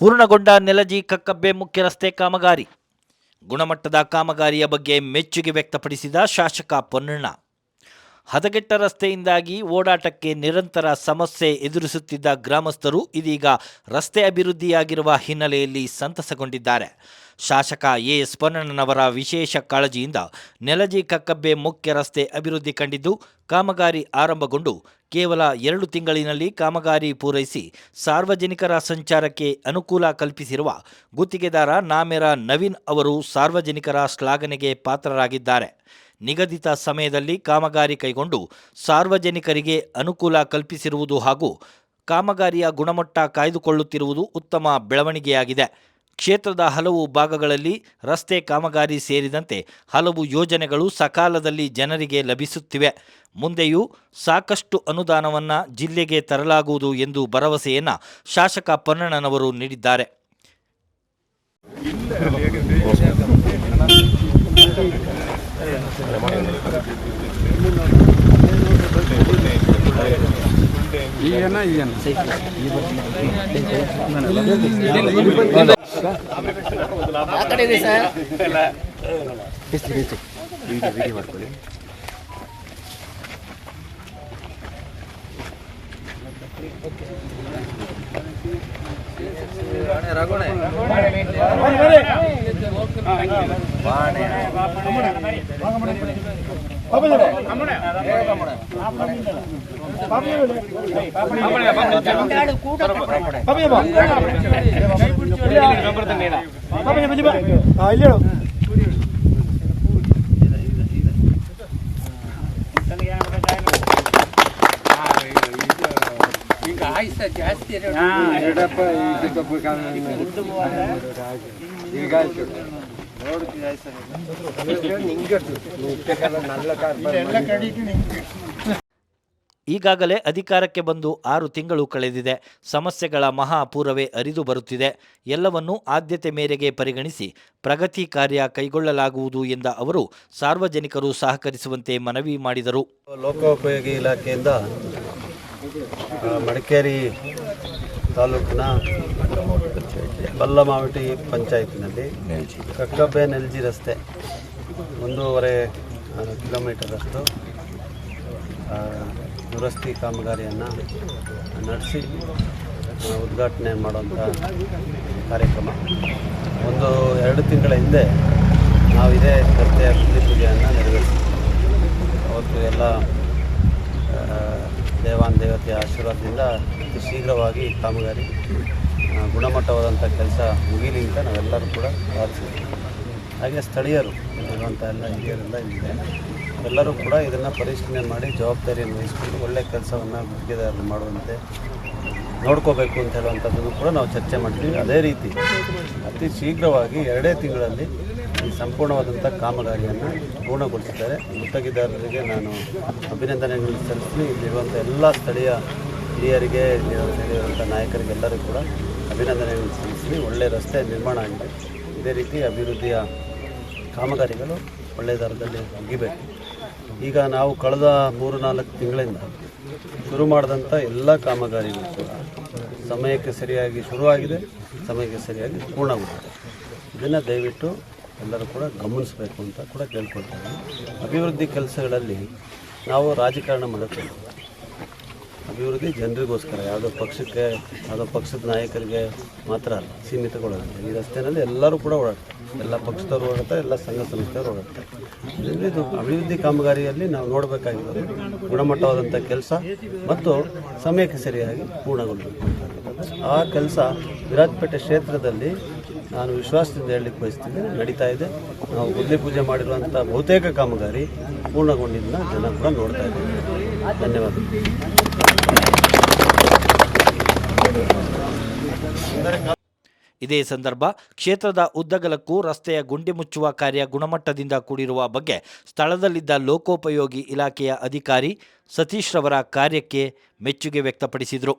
ಪೂರ್ಣಗೊಂಡ ನೆಲಜಿ ಕಕ್ಕಬ್ಬೆ ಮುಖ್ಯ ರಸ್ತೆ ಕಾಮಗಾರಿ. ಗುಣಮಟ್ಟದ ಕಾಮಗಾರಿಯ ಬಗ್ಗೆ ಮೆಚ್ಚುಗೆ ವ್ಯಕ್ತಪಡಿಸಿದ ಶಾಸಕ ಪೊನ್ನಣ್ಣ. ಹದಗೆಟ್ಟ ರಸ್ತೆಯಿಂದಾಗಿ ಓಡಾಟಕ್ಕೆ ನಿರಂತರ ಸಮಸ್ಯೆ ಎದುರಿಸುತ್ತಿದ್ದ ಗ್ರಾಮಸ್ಥರು ಇದೀಗ ರಸ್ತೆ ಅಭಿವೃದ್ಧಿಯಾಗಿರುವ ಹಿನ್ನೆಲೆಯಲ್ಲಿ ಸಂತಸಗೊಂಡಿದ್ದಾರೆ. ಶಾಸಕ ಎಎಸ್ ಪೊನ್ನಣ್ಣನವರ ವಿಶೇಷ ಕಾಳಜಿಯಿಂದ ನೆಲಜಿ ಕಕ್ಕಬ್ಬೆ ಮುಖ್ಯ ರಸ್ತೆ ಅಭಿವೃದ್ಧಿ ಕಂಡಿದ್ದು, ಕಾಮಗಾರಿ ಆರಂಭಗೊಂಡು ಕೇವಲ ಎರಡು ತಿಂಗಳಿನಲ್ಲಿ ಕಾಮಗಾರಿ ಪೂರೈಸಿ ಸಾರ್ವಜನಿಕರ ಸಂಚಾರಕ್ಕೆ ಅನುಕೂಲ ಕಲ್ಪಿಸಿರುವ ಗುತ್ತಿಗೆದಾರ ನಾಮೆರ ನವೀನ್ ಅವರು ಸಾರ್ವಜನಿಕರ ಶ್ಲಾಘನೆಗೆ ಪಾತ್ರರಾಗಿದ್ದಾರೆ. ನಿಗದಿತ ಸಮಯದಲ್ಲಿ ಕಾಮಗಾರಿ ಕೈಗೊಂಡು ಸಾರ್ವಜನಿಕರಿಗೆ ಅನುಕೂಲ ಕಲ್ಪಿಸಿರುವುದು ಹಾಗೂ ಕಾಮಗಾರಿಯ ಗುಣಮಟ್ಟ ಕಾಯ್ದುಕೊಳ್ಳುತ್ತಿರುವುದು ಉತ್ತಮ ಬೆಳವಣಿಗೆಯಾಗಿದೆ. ಕ್ಷೇತ್ರದ ಹಲವು ಭಾಗಗಳಲ್ಲಿ ರಸ್ತೆ ಕಾಮಗಾರಿ ಸೇರಿದಂತೆ ಹಲವು ಯೋಜನೆಗಳು ಸಕಾಲದಲ್ಲಿ ಜನರಿಗೆ ಲಭಿಸುತ್ತಿವೆ. ಮುಂದೆಯೂ ಸಾಕಷ್ಟು ಅನುದಾನವನ್ನು ಜಿಲ್ಲೆಗೆ ತರಲಾಗುವುದು ಎಂದು ಭರವಸೆಯನ್ನು ಶಾಸಕ ಪೊನ್ನಣ್ಣನವರು ನೀಡಿದ್ದಾರೆ. ಈಗೇನ ಈಗೇನ ಈಗ ಆಯ್ಸ ಜಾಸ್ತಿ ಇರೋ ಎರಡಪ್ಪ ಈಗ ಆಯ್ತು ಈಗಾಗಲೇ ಅಧಿಕಾರಕ್ಕೆ ಬಂದು ಆರು ತಿಂಗಳು ಕಳೆದಿದೆ. ಸಮಸ್ಯೆಗಳ ಮಹಾಪೂರವೇ ಅರಿದು ಬರುತ್ತಿದೆ. ಎಲ್ಲವನ್ನೂ ಆದ್ಯತೆ ಮೇರೆಗೆ ಪರಿಗಣಿಸಿ ಪ್ರಗತಿ ಕಾರ್ಯ ಕೈಗೊಳ್ಳಲಾಗುವುದು ಎಂದ ಅವರು ಸಾರ್ವಜನಿಕರು ಸಹಕರಿಸುವಂತೆ ಮನವಿ ಮಾಡಿದರು. ಲೋಕೋಪಯೋಗಿ ಇಲಾಖೆಯಿಂದ ಮಡಿಕೇರಿ ತಾಲೂಕಿನ ಬಲ್ಲಮಾವಟಿ ಪಂಚಾಯತ್ನಲ್ಲಿ ಕಕ್ಕಬ್ಬೆ ನೆಲ್ಜಿ ರಸ್ತೆ ಒಂದೂವರೆ ಕಿಲೋಮೀಟರಷ್ಟು ದುರಸ್ತಿ ಕಾಮಗಾರಿಯನ್ನು ನಡೆಸಿ ಉದ್ಘಾಟನೆ ಮಾಡುವಂಥ ಕಾರ್ಯಕ್ರಮ. ಒಂದು ಎರಡು ತಿಂಗಳ ಹಿಂದೆ ನಾವು ಇದೇ ರಸ್ತೆಯ ಭೂಮಿ ಪೂಜೆಯನ್ನು ನೆರವೇರಿಸಿದ್ವಿ. ಅವತ್ತು ಎಲ್ಲ ದೇವಾನ್ ದೇವತೆಯ ಆಶೀರ್ವಾದದಿಂದ ಅತಿ ಶೀಘ್ರವಾಗಿ ಕಾಮಗಾರಿ ಗುಣಮಟ್ಟವಾದಂಥ ಕೆಲಸ ಮುಗೀಲಿ ಅಂತ ನಾವೆಲ್ಲರೂ ಕೂಡ ಪ್ರಾರ್ಥಿಸಿದ್ವಿ ಹಾಗೆ ಸ್ಥಳೀಯರು ಇರುವಂಥ ಎಲ್ಲ ಹಿರಿಯರೆಲ್ಲ ಇಲ್ಲಿದೆ ಎಲ್ಲರೂ ಕೂಡ ಇದನ್ನು ಪರಿಶೀಲನೆ ಮಾಡಿ ಜವಾಬ್ದಾರಿಯನ್ನು ವಹಿಸ್ಕೊಂಡು ಒಳ್ಳೆಯ ಕೆಲಸವನ್ನು ಗುತ್ತಿಗೆದಾರರು ಮಾಡುವಂತೆ ನೋಡ್ಕೋಬೇಕು ಅಂತ ಹೇಳುವಂಥದ್ದನ್ನು ಕೂಡ ನಾವು ಚರ್ಚೆ ಮಾಡ್ತೀವಿ. ಅದೇ ರೀತಿ ಅತಿ ಶೀಘ್ರವಾಗಿ ಎರಡೇ ತಿಂಗಳಲ್ಲಿ ಈ ಸಂಪೂರ್ಣವಾದಂಥ ಕಾಮಗಾರಿಯನ್ನು ಪೂರ್ಣಗೊಳಿಸಿದ್ದಾರೆ. ಗುತ್ತಿಗೆದಾರರಿಗೆ ನಾನು ಅಭಿನಂದನೆಗಳನ್ನು ಸಲ್ಲಿಸ್ತೀನಿ. ಇಲ್ಲಿರುವಂಥ ಎಲ್ಲ ಸ್ಥಳೀಯ ಹಿರಿಯರಿಗೆ ಸೇರಿದಂಥ ನಾಯಕರಿಗೆಲ್ಲರೂ ಕೂಡ ಅಭಿನಂದನೆ ಸಲ್ಲಿಸಿ ಒಳ್ಳೆಯ ರಸ್ತೆ ನಿರ್ಮಾಣ ಆಗಿದೆ. ಇದೇ ರೀತಿ ಅಭಿವೃದ್ಧಿಯ ಕಾಮಗಾರಿಗಳು ಒಳ್ಳೆಯ ದರದಲ್ಲಿ ಮುಗಿಬೇಕು. ಈಗ ನಾವು ಕಳೆದ ಮೂರು ನಾಲ್ಕು ತಿಂಗಳಿಂದ ಶುರು ಮಾಡಿದಂಥ ಎಲ್ಲ ಕಾಮಗಾರಿಗಳು ಕೂಡ ಸಮಯಕ್ಕೆ ಸರಿಯಾಗಿ ಶುರುವಾಗಿದೆ, ಸಮಯಕ್ಕೆ ಸರಿಯಾಗಿ ಪೂರ್ಣಗೊಂಡಿದೆ. ಇದನ್ನು ದಯವಿಟ್ಟು ಎಲ್ಲರೂ ಕೂಡ ಗಮನಿಸಬೇಕು ಅಂತ ಕೂಡ ಕೇಳ್ಕೊಳ್ತೇವೆ ಅಭಿವೃದ್ಧಿ ಕೆಲಸಗಳಲ್ಲಿ ನಾವು ರಾಜಕಾರಣ ಮಾಡೋಕ್ಕೆ ಅಭಿವೃದ್ಧಿ ಜನರಿಗೋಸ್ಕರ, ಯಾವುದೋ ಪಕ್ಷಕ್ಕೆ, ಯಾವುದೋ ಪಕ್ಷದ ನಾಯಕರಿಗೆ ಮಾತ್ರ ಅಲ್ಲ, ಸೀಮಿತಗೊಳ್ಳೋದಿಲ್ಲ. ಈ ರಸ್ತೆಯಲ್ಲಿ ಎಲ್ಲರೂ ಕೂಡ ಓಡಾಡ್ತಾರೆ. ಎಲ್ಲ ಪಕ್ಷದವರು ಓಡಾಡ್ತಾರೆ, ಎಲ್ಲ ಸಂಘ ಸಂಸ್ಥೆಯವರು ಓಡಾಡ್ತಾರೆ. ಇದರಿಂದ ಇದು ಅಭಿವೃದ್ಧಿ ಕಾಮಗಾರಿಯಲ್ಲಿ ನಾವು ನೋಡಬೇಕಾಗಿರೋದು ಗುಣಮಟ್ಟವಾದಂಥ ಕೆಲಸ ಮತ್ತು ಸಮಯಕ್ಕೆ ಸರಿಯಾಗಿ ಪೂರ್ಣಗೊಳ್ಳಬೇಕು ಆ ಕೆಲಸ ವಿರಾಜಪೇಟೆ ಕ್ಷೇತ್ರದಲ್ಲಿ ನಾನು ವಿಶ್ವಾಸದಿಂದ ಹೇಳಲಿಕ್ಕೆ ಬಯಸ್ತೀನಿ ನಡೀತಾ ಇದೆ. ನಾವು ಗುದ್ಲಿ ಪೂಜೆ ಮಾಡಿರುವಂಥ ಬಹುತೇಕ ಕಾಮಗಾರಿ ಪೂರ್ಣಗೊಂಡಿದ್ದನ್ನ ಜನ ಕೂಡ ನೋಡ್ತಾ ಇದ್ದೀವಿ ಧನ್ಯವಾದ ಇದೇ ಸಂದರ್ಭ ಕ್ಷೇತ್ರದ ಉದ್ದಗಲಕ್ಕೂ ರಸ್ತೆಯ ಗುಂಡಿ ಮುಚ್ಚುವ ಕಾರ್ಯ ಗುಣಮಟ್ಟದಿಂದ ಕೂಡಿರುವ ಬಗ್ಗೆ ಸ್ಥಳದಲ್ಲಿದ್ದ ಲೋಕೋಪಯೋಗಿ ಇಲಾಖೆಯ ಅಧಿಕಾರಿ ಸತೀಶ್ ರವರ ಕಾರ್ಯಕ್ಕೆ ಮೆಚ್ಚುಗೆ ವ್ಯಕ್ತಪಡಿಸಿದರು.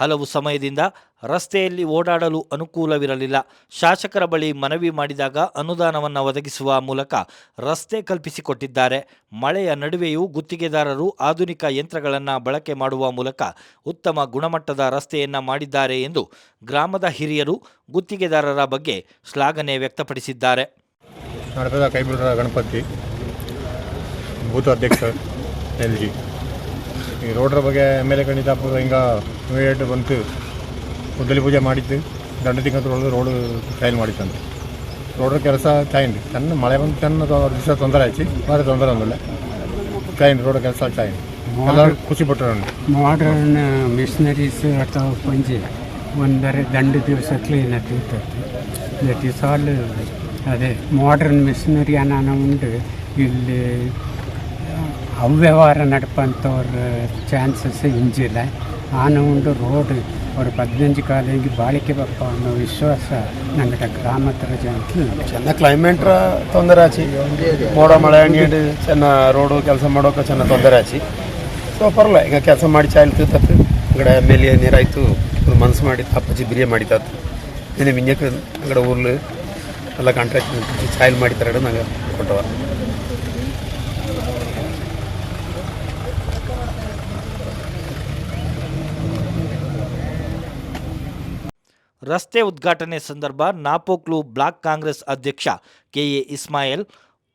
ಹಲವು ಸಮಯದಿಂದ ರಸ್ತೆಯಲ್ಲಿ ಓಡಾಡಲು ಅನುಕೂಲವಿರಲಿಲ್ಲ. ಶಾಸಕರ ಬಳಿ ಮನವಿ ಮಾಡಿದಾಗ ಅನುದಾನವನ್ನು ಒದಗಿಸುವ ಮೂಲಕ ರಸ್ತೆ ಕಲ್ಪಿಸಿಕೊಟ್ಟಿದ್ದಾರೆ. ಮಳೆಯ ನಡುವೆಯೂ ಗುತ್ತಿಗೆದಾರರು ಆಧುನಿಕ ಯಂತ್ರಗಳನ್ನು ಬಳಕೆ ಮಾಡುವ ಮೂಲಕ ಉತ್ತಮ ಗುಣಮಟ್ಟದ ರಸ್ತೆಯನ್ನು ಮಾಡಿದ್ದಾರೆ ಎಂದು ಗ್ರಾಮದ ಹಿರಿಯರು ಗುತ್ತಿಗೆದಾರರ ಬಗ್ಗೆ ಶ್ಲಾಘನೆ ವ್ಯಕ್ತಪಡಿಸಿದ್ದಾರೆ. ಗಣಪತಿ ಅಧ್ಯಕ್ಷ ಎಲ್ ಜಿ. ಈ ರೋಡ್ರ ಬಗ್ಗೆ ಎಂ ಎಲ್ ಎ ಖಂಡಿತಾಪುರ ಹಿಂಗೆ ಇಮಿಡಿಯೇಟ್ ಬಂತು. ಗುದ್ದಲಿ ಪೂಜೆ ಮಾಡಿದ್ದು ದಂಡ ತಿಂಗಳು ರೋಡ್ ಚೈನ್ ಮಾಡಿತ್ತಂತೆ. ರೋಡ್ರ ಕೆಲಸ ಚೈನ್ ಚೆನ್ನ ಮಳೆ ಬಂದು ಚೆನ್ನ ದಿವಸ ತೊಂದರೆ ಆಯ್ತು. ಭಾರಿ ತೊಂದರೆ ಒಂದಿಲ್ಲ. ಚೈನ್ ರೋಡ್ ಕೆಲಸ ಚೈನ್ ಎಲ್ಲರೂ ಖುಷಿ ಪಟ್ಟರು ಮಾಡರ್ನ್ ಮಿಷನರೀಸ್ ಅಥವಾ ಪಂಜಿ ಒಂದರೆ ದಂಡ ದಿವಸ ಕ್ಲೀನ್ ಆಗ್ತಿತ್ತು ದಟ್ ಈಸ್ ಆಲ್ ಅದೇ ಮಾಡರ್ನ್ ಮಿಷನರಿ ಅನ್ನ ಉಂಟು. ಇಲ್ಲಿ ಅವ್ಯವಹಾರ ನಡ್ಪಂಥವ್ರ ಚಾನ್ಸಸ್ ಇಂಜಿಲ್ಲ ಆನ ಉಂಡು ರೋಡ್ ಅವ್ರ ಪದಿನಂಜು ಕಾಲಿಗೆ ಬಾಳಿಕೆ ಬಪ್ಪ ಅನ್ನೋ ವಿಶ್ವಾಸ ನಂಗಡ ಗ್ರಾಮತ್ರ ಜನಕ್ಕೆ ಚೆನ್ನ ಕ್ಲೈಮೇಟ್ ತೊಂದರೆ ಆಚಿ. ಮೋಡ, ಮಳೆ ನೀಡು ಚೆನ್ನ ರೋಡು ಕೆಲಸ ಮಾಡೋಕೆ ಚೆನ್ನ ತೊಂದರೆ ಆಚಿ. ಸೊ ಪರಲ್ಲ ಈಗ ಕೆಲಸ ಮಾಡಿ ಚಾಯ್ಲ್ ತತ್ತು ಅಂಗಡ ಎಂ ಎಲ್ ಎ ನೀರಾಯ್ತು. ಮನಸ್ಸು ಮನ್ಸು ಮಾಡಿ ಅಪ್ಪಾಜಿ ಬಿರಿಯ ಮಾಡಿತಾತು ನಿನ್ನೆ ಮಿಂಜಕ್ಕೆ ಅಂಗಡ ಊರ್ಲು ಎಲ್ಲ ಕಾಂಟ್ರಾಕ್ಟ್ ಚಾಯ್ಲ್ ಮಾಡಿತಾರೆ ನಂಗೆ ಕೊಟ್ಟವ ರಸ್ತೆ ಉದ್ಘಾಟನೆ ಸಂದರ್ಭ ನಾಪೋಕ್ಲು ಬ್ಲಾಕ್ ಕಾಂಗ್ರೆಸ್ ಅಧ್ಯಕ್ಷ ಕೆಎ ಇಸ್ಮಾಯಿಲ್,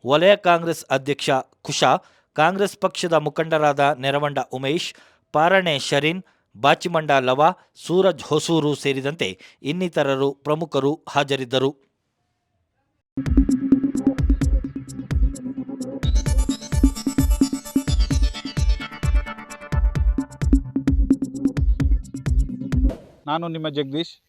ವಲಯ ಕಾಂಗ್ರೆಸ್ ಅಧ್ಯಕ್ಷ ಕುಶಾ, ಕಾಂಗ್ರೆಸ್ ಪಕ್ಷದ ಮುಖಂಡರಾದ ನೆರವಂಡ ಉಮೇಶ್ ಪಾರಣೆ ಶರೀನ್, ಬಾಚಿಮಂಡ ಲವ, ಸೂರಜ್ ಹೊಸೂರು ಸೇರಿದಂತೆ ಇನ್ನಿತರರು ಪ್ರಮುಖರು ಹಾಜರಿದ್ದರು. ನಾನು ನಿಮ್ಮ ಜಗದೀಶ್.